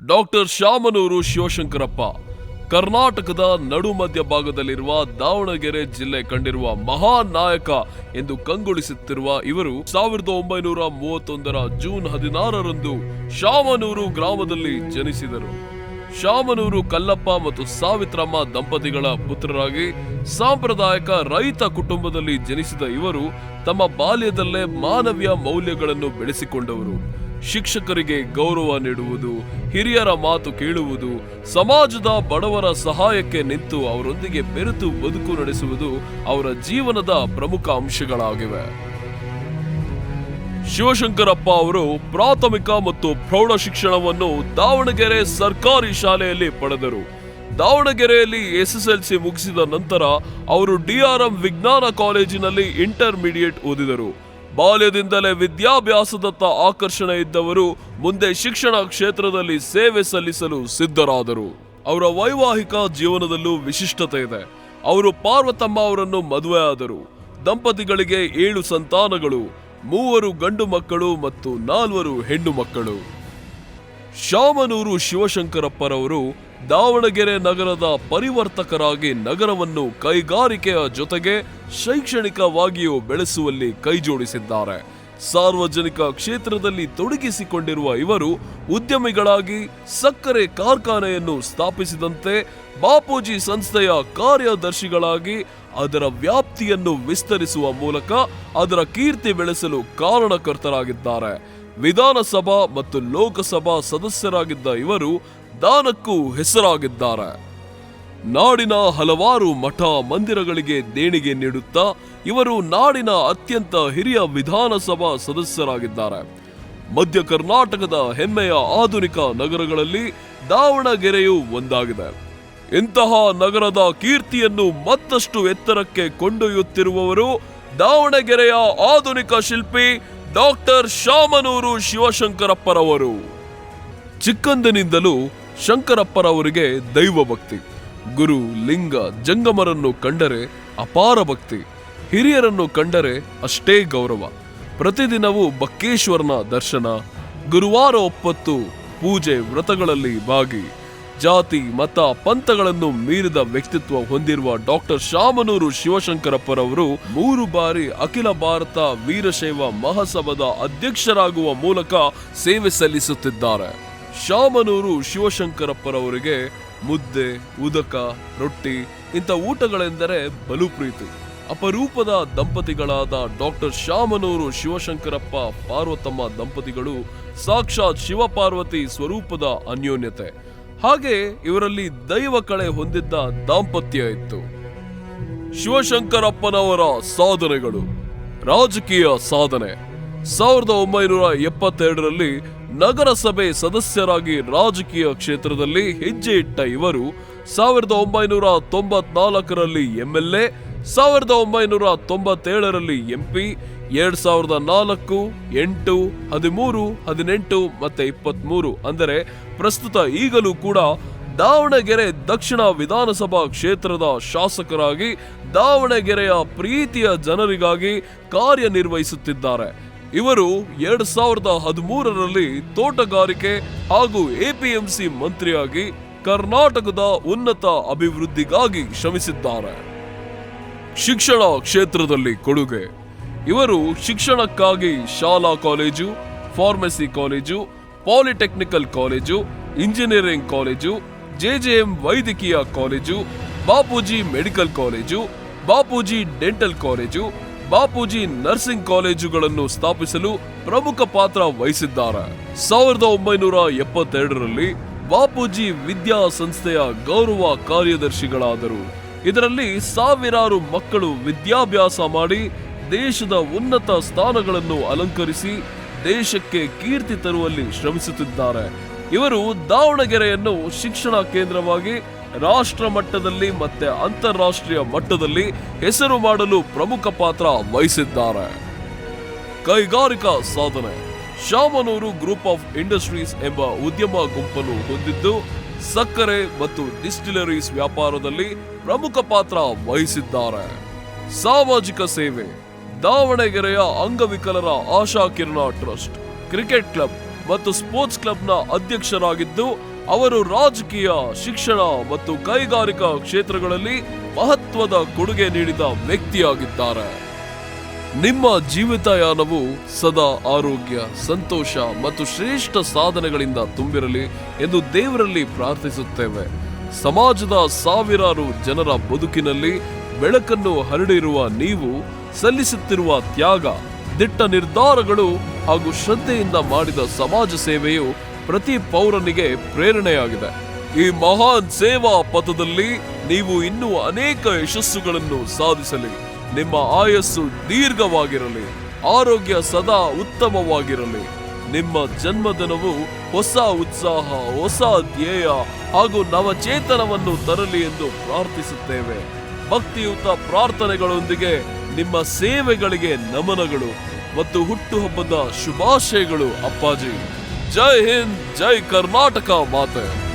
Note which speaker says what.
Speaker 1: Doctor Shamanur Shivashankarappa, ಕರ್ನಾಟಕದ ನಡು ಮಧ್ಯ ಭಾಗದಲ್ಲಿರುವ ದಾವಣಗೆರೆ ಜಿಲ್ಲೆ ಕಂಡಿರುವ ಮಹಾನ್ ನಾಯಕ ಎಂದು ಕಂಗೊಳಿಸುತ್ತಿರುವ ಇವರು ಸಾವಿರದ ಒಂಬೈನೂರ ಮೂವತ್ತೊಂದರ ಜೂನ್ ಹದಿನಾರರಂದು ಶಾಮನೂರು ಗ್ರಾಮದಲ್ಲಿ ಜನಿಸಿದರು. ಶಾಮನೂರು ಕಲ್ಲಪ್ಪ ಮತ್ತು ಸಾವಿತ್ರಮ್ಮ ದಂಪತಿಗಳ ಪುತ್ರರಾಗಿ ಸಾಂಪ್ರದಾಯಿಕ ರೈತ ಕುಟುಂಬದಲ್ಲಿ ಜನಿಸಿದ ಇವರು ತಮ್ಮ ಬಾಲ್ಯದಲ್ಲೇ ಮಾನವೀಯ ಮೌಲ್ಯಗಳನ್ನು ಬೆಳೆಸಿಕೊಂಡವರು. ಶಿಕ್ಷಕರಿಗೆ ಗೌರವ ನೀಡುವುದು, ಹಿರಿಯರ ಮಾತು ಕೇಳುವುದು, ಸಮಾಜದ ಬಡವರ ಸಹಾಯಕ್ಕೆ ನಿಂತು ಅವರೊಂದಿಗೆ ಬೆರೆತು ಬದುಕು ನಡೆಸುವುದು ಅವರ ಜೀವನದ ಪ್ರಮುಖ ಅಂಶಗಳಾಗಿವೆ. ಶಿವಶಂಕರಪ್ಪ ಅವರು ಪ್ರಾಥಮಿಕ ಮತ್ತು ಪ್ರೌಢ ಶಿಕ್ಷಣವನ್ನು ದಾವಣಗೆರೆ ಸರ್ಕಾರಿ ಶಾಲೆಯಲ್ಲಿ ಪಡೆದರು. ದಾವಣಗೆರೆಯಲ್ಲಿ ಎಸ್ಎಸ್ಎಲ್ಸಿ ಮುಗಿಸಿದ ನಂತರ ಅವರು ಡಿಆರ್ಎಂ ವಿಜ್ಞಾನ ಕಾಲೇಜಿನಲ್ಲಿ ಇಂಟರ್ಮೀಡಿಯೇಟ್ ಓದಿದರು. ಬಾಲ್ಯದಿಂದಲೇ ವಿದ್ಯಾಭ್ಯಾಸದತ್ತ ಆಕರ್ಷಣೆ ಇದ್ದವರು ಮುಂದೆ ಶಿಕ್ಷಣ ಕ್ಷೇತ್ರದಲ್ಲಿ ಸೇವೆ ಸಲ್ಲಿಸಲು ಸಿದ್ಧರಾದರು. ಅವರ ವೈವಾಹಿಕ ಜೀವನದಲ್ಲೂ ವಿಶಿಷ್ಟತೆ ಇದೆ. ಅವರು ಪಾರ್ವತಮ್ಮ ಅವರನ್ನು ಮದುವೆಯಾದರು ದಂಪತಿಗಳಿಗೆ ಏಳು ಸಂತಾನಗಳು, ಮೂವರು ಗಂಡು ಮಕ್ಕಳು ಮತ್ತು ನಾಲ್ವರು ಹೆಣ್ಣು ಮಕ್ಕಳು. ಶಾಮನೂರು ಶಿವಶಂಕರಪ್ಪರವರು ದಾವಣಗೆರೆ ನಗರದ ಪರಿವರ್ತಕರಾಗಿ ನಗರವನ್ನು ಕೈಗಾರಿಕೆಯ ಜೊತೆಗೆ ಶೈಕ್ಷಣಿಕವಾಗಿಯೂ ಬೆಳೆಸುವಲ್ಲಿ ಕೈಜೋಡಿಸಿದ್ದಾರೆ ಸಾರ್ವಜನಿಕ ಕ್ಷೇತ್ರದಲ್ಲಿ ತೊಡಗಿಸಿಕೊಂಡಿರುವ ಇವರು ಉದ್ಯಮಿಗಳಾಗಿ ಸಕ್ಕರೆ ಕಾರ್ಖಾನೆಯನ್ನು ಸ್ಥಾಪಿಸಿದಂತೆ ಬಾಪೂಜಿ ಸಂಸ್ಥೆಯ ಕಾರ್ಯದರ್ಶಿಗಳಾಗಿ ಅದರ ವ್ಯಾಪ್ತಿಯನ್ನು ವಿಸ್ತರಿಸುವ ಮೂಲಕ ಅದರ ಕೀರ್ತಿ ಬೆಳೆಸಲು ಕಾರಣಕರ್ತರಾಗಿದ್ದಾರೆ. ವಿಧಾನಸಭಾ ಮತ್ತು ಲೋಕಸಭಾ ಸದಸ್ಯರಾಗಿದ್ದ ಇವರು ದಾನಕ್ಕೂ ಹೆಸರಾಗಿದ್ದಾರೆ. ನಾಡಿನ ಹಲವಾರು ಮಠ ಮಂದಿರಗಳಿಗೆ ದೇಣಿಗೆ ನೀಡುತ್ತಾ ಇವರು ನಾಡಿನ ಅತ್ಯಂತ ಹಿರಿಯ ವಿಧಾನಸಭಾ ಸದಸ್ಯರಾಗಿದ್ದಾರೆ. ಮಧ್ಯ ಕರ್ನಾಟಕದ ಹೆಮ್ಮೆಯ ಆಧುನಿಕ ನಗರಗಳಲ್ಲಿ ದಾವಣಗೆರೆಯು ಒಂದಾಗಿದೆ. ಇಂತಹ ನಗರದ ಕೀರ್ತಿಯನ್ನು ಮತ್ತಷ್ಟು ಎತ್ತರಕ್ಕೆ ಕೊಂಡೊಯ್ಯುತ್ತಿರುವವರು ದಾವಣಗೆರೆಯ ಆಧುನಿಕ ಶಿಲ್ಪಿ ಡಾಕ್ಟರ್ ಶಾಮನೂರು ಶಿವಶಂಕರಪ್ಪರವರು. ಚಿಕ್ಕಂದಿನಿಂದಲೂ ಶಂಕರಪ್ಪರವರಿಗೆ ದೈವ ಭಕ್ತಿ. ಗುರು ಲಿಂಗ ಜಂಗಮರನ್ನು ಕಂಡರೆ ಅಪಾರ ಭಕ್ತಿ. ಹಿರಿಯರನ್ನು ಕಂಡರೆ ಅಷ್ಟೇ ಗೌರವ. ಪ್ರತಿದಿನವೂ ಬಕ್ಕೇಶ್ವರನ ದರ್ಶನ. ಗುರುವಾರ ಒಪ್ಪತ್ತು ಪೂಜೆ ವ್ರತಗಳಲ್ಲಿ ಭಾಗಿ. ಜಾತಿ, ಮತ, ಪಂಥಗಳನ್ನು ಮೀರಿದ ವ್ಯಕ್ತಿತ್ವ ಹೊಂದಿರುವ ಡಾಕ್ಟರ್ ಶಾಮನೂರು ಶಿವಶಂಕರಪ್ಪರವರು ಮೂರು ಬಾರಿ ಅಖಿಲ ಭಾರತ ವೀರಶೈವ ಮಹಾಸಭಾದ ಅಧ್ಯಕ್ಷರಾಗುವ ಮೂಲಕ ಸೇವೆ ಸಲ್ಲಿಸುತ್ತಿದ್ದಾರೆ. ಶಾಮನೂರು ಶಿವಶಂಕರಪ್ಪರವರಿಗೆ ಮುದ್ದೆ, ಉದಕ, ರೊಟ್ಟಿ ಇಂಥ ಊಟಗಳೆಂದರೆ ಬಲು ಪ್ರೀತಿ. ಅಪರೂಪದ ದಂಪತಿಗಳಾದ ಡಾಕ್ಟರ್ ಶಾಮನೂರು ಶಿವಶಂಕರಪ್ಪ ಪಾರ್ವತಮ್ಮ ದಂಪತಿಗಳು ಸಾಕ್ಷಾತ್ ಶಿವಪಾರ್ವತಿ ಸ್ವರೂಪದ ಅನ್ಯೋನ್ಯತೆ. ಹಾಗೆ ಇವರಲ್ಲಿ ದೈವ ಕಳೆ ಹೊಂದಿದ್ದ ದಾಂಪತ್ಯ ಇತ್ತು. ಶಿವಶಂಕರಪ್ಪನವರ ಸಾಧನೆಗಳು. ರಾಜಕೀಯ ಸಾಧನೆ. ಸಾವಿರದ ಒಂಬೈನೂರ ಎಪ್ಪತ್ತೆರಡರಲ್ಲಿ ನಗರಸಭೆ ಸದಸ್ಯರಾಗಿ ರಾಜಕೀಯ ಕ್ಷೇತ್ರದಲ್ಲಿ ಹೆಜ್ಜೆ ಇಟ್ಟ ಇವರು ಸಾವಿರದ ಒಂಬೈನೂರ ತೊಂಬತ್ನಾಲ್ಕರಲ್ಲಿ ಎಂಎಲ್ಎ, ಸಾವಿರದ ಒಂಬೈನೂರ ತೊಂಬತ್ತೇಳರಲ್ಲಿ ಎಂಪಿ, ಎರಡ್ ಸಾವಿರದ ನಾಲ್ಕು, ಎಂಟು, ಹದಿಮೂರು, ಹದಿನೆಂಟು ಮತ್ತೆ ಇಪ್ಪತ್ಮೂರು. ಅಂದರೆ ಪ್ರಸ್ತುತ ಈಗಲೂ ಕೂಡ ದಾವಣಗೆರೆ ದಕ್ಷಿಣ ವಿಧಾನಸಭಾ ಕ್ಷೇತ್ರದ ಶಾಸಕರಾಗಿ ದಾವಣಗೆರೆಯ ಪ್ರೀತಿಯ ಜನರಿಗಾಗಿ ಕಾರ್ಯನಿರ್ವಹಿಸುತ್ತಿದ್ದಾರೆ. ಇವರು ಎರಡ್ ಸಾವಿರದ ಹದಿಮೂರರಲ್ಲಿ ತೋಟಗಾರಿಕೆ ಹಾಗೂ ಎಪಿಎಂಸಿ ಮಂತ್ರಿಯಾಗಿ ಕರ್ನಾಟಕದ ಉನ್ನತ ಅಭಿವೃದ್ಧಿಗಾಗಿ ಶ್ರಮಿಸಿದ್ದಾರೆ. ಶಿಕ್ಷಣ ಕ್ಷೇತ್ರದಲ್ಲಿ ಕೊಡುಗೆ. ಇವರು ಶಿಕ್ಷಣಕ್ಕಾಗಿ ಶಾಲಾ college, pharmacy college, polytechnical college, engineering college J J M ವೈದ್ಯಕೀಯ college, Bapuji medical college, Bapuji dental college Bapuji nursing ಕಾಲೇಜುಗಳನ್ನು ಸ್ಥಾಪಿಸಲು ಪ್ರಮುಖ ಪಾತ್ರ ವಹಿಸಿದ್ದಾರೆ. ಸಾವಿರದ ಒಂಬೈನೂರ ಎಪ್ಪತ್ತೆರಡರಲ್ಲಿ ಬಾಪೂಜಿ ವಿದ್ಯಾ ಸಂಸ್ಥೆಯ ಗೌರವ ಕಾರ್ಯದರ್ಶಿಗಳಾದರು. ಇದರಲ್ಲಿ ಸಾವಿರಾರು ಮಕ್ಕಳು ವಿದ್ಯಾಭ್ಯಾಸ ಮಾಡಿ ದೇಶದ ಉನ್ನತ ಸ್ಥಾನಗಳನ್ನು ಅಲಂಕರಿಸಿ ದೇಶಕ್ಕೆ ಕೀರ್ತಿ ತರುವಲ್ಲಿ ಶ್ರಮಿಸುತ್ತಿದ್ದಾರೆ. ಇವರು ದಾವಣಗೆರೆಯನ್ನು ಶಿಕ್ಷಣ ಕೇಂದ್ರವಾಗಿ ರಾಷ್ಟ್ರ ಮಟ್ಟದಲ್ಲಿ ಮತ್ತೆ ಅಂತಾರಾಷ್ಟ್ರೀಯ ಮಟ್ಟದಲ್ಲಿ ಹೆಸರು ಮಾಡಲು ಪ್ರಮುಖ ಪಾತ್ರ ವಹಿಸಿದ್ದಾರೆ. ಕೈಗಾರಿಕಾ ಸಾಧನೆ. ಶಾಮನೂರು ಗ್ರೂಪ್ ಆಫ್ ಇಂಡಸ್ಟ್ರೀಸ್ ಎಂಬ ಉದ್ಯಮ ಗುಂಪನ್ನು ಹೊಂದಿದ್ದು, ಸಕ್ಕರೆ ಮತ್ತು ಡಿಸ್ಟಿಲರೀಸ್ ವ್ಯಾಪಾರದಲ್ಲಿ ಪ್ರಮುಖ ಪಾತ್ರ ವಹಿಸಿದ್ದಾರೆ. ಸಾಮಾಜಿಕ ಸೇವೆ. ದಾವಣಗೆರೆಯ ಅಂಗವಿಕಲರ Asha Kirana trust, cricket club ಮತ್ತು ಸ್ಪೋರ್ಟ್ಸ್ ಕ್ಲಬ್ನ ಅಧ್ಯಕ್ಷರಾಗಿದ್ದು ಅವರು ರಾಜಕೀಯ, ಶಿಕ್ಷಣ ಮತ್ತು ಕೈಗಾರಿಕಾ ಕ್ಷೇತ್ರಗಳಲ್ಲಿ ಮಹತ್ವದ ಕೊಡುಗೆ ನೀಡಿದ ವ್ಯಕ್ತಿಯಾಗಿದ್ದಾರೆ. ನಿಮ್ಮ ಜೀವಿತಯಾನವು ಸದಾ ಆರೋಗ್ಯ, ಸಂತೋಷ ಮತ್ತು ಶ್ರೇಷ್ಠ ಸಾಧನೆಗಳಿಂದ ತುಂಬಿರಲಿ ಎಂದು ದೇವರಲ್ಲಿ ಪ್ರಾರ್ಥಿಸುತ್ತೇವೆ. ಸಮಾಜದ ಸಾವಿರಾರು ಜನರ ಬದುಕಿನಲ್ಲಿ ಬೆಳಕನ್ನು ಹರಡಿರುವ ನೀವು ಸಲ್ಲಿಸುತ್ತಿರುವ ತ್ಯಾಗ, ದಿಟ್ಟ ನಿರ್ಧಾರಗಳು ಹಾಗೂ ಶ್ರದ್ಧೆಯಿಂದ ಮಾಡಿದ ಸಮಾಜ ಸೇವೆಯು ಪ್ರತಿ ಪೌರನಿಗೆ ಪ್ರೇರಣೆಯಾಗಿದೆ. ಈ ಮಹಾನ್ ಸೇವಾ ಪಥದಲ್ಲಿ ನೀವು ಇನ್ನೂ ಅನೇಕ ಯಶಸ್ಸುಗಳನ್ನು ಸಾಧಿಸಲಿ. ನಿಮ್ಮ ಆಯಸ್ಸು ದೀರ್ಘವಾಗಿರಲಿ. ಆರೋಗ್ಯ ಸದಾ ಉತ್ತಮವಾಗಿರಲಿ. ನಿಮ್ಮ ಜನ್ಮದಿನವು ಹೊಸ ಉತ್ಸಾಹ, ಹೊಸ ಧ್ಯೇಯ ಹಾಗೂ ನವಚೇತನವನ್ನು ತರಲಿ ಎಂದು ಪ್ರಾರ್ಥಿಸುತ್ತೇವೆ. ಭಕ್ತಿಯುತ ಪ್ರಾರ್ಥನೆಗಳೊಂದಿಗೆ ನಿಮ್ಮ ಸೇವೆಗಳಿಗೆ ನಮನಗಳು. ಮತ್ತು ಹುಟ್ಟುಹಬ್ಬದ ಶುಭಾಶಯಗಳು ಅಪ್ಪಾಜಿ. ಜೈ ಹಿಂದ್ ಜೈ ಕರ್ನಾಟಕ ಮಾತೆ.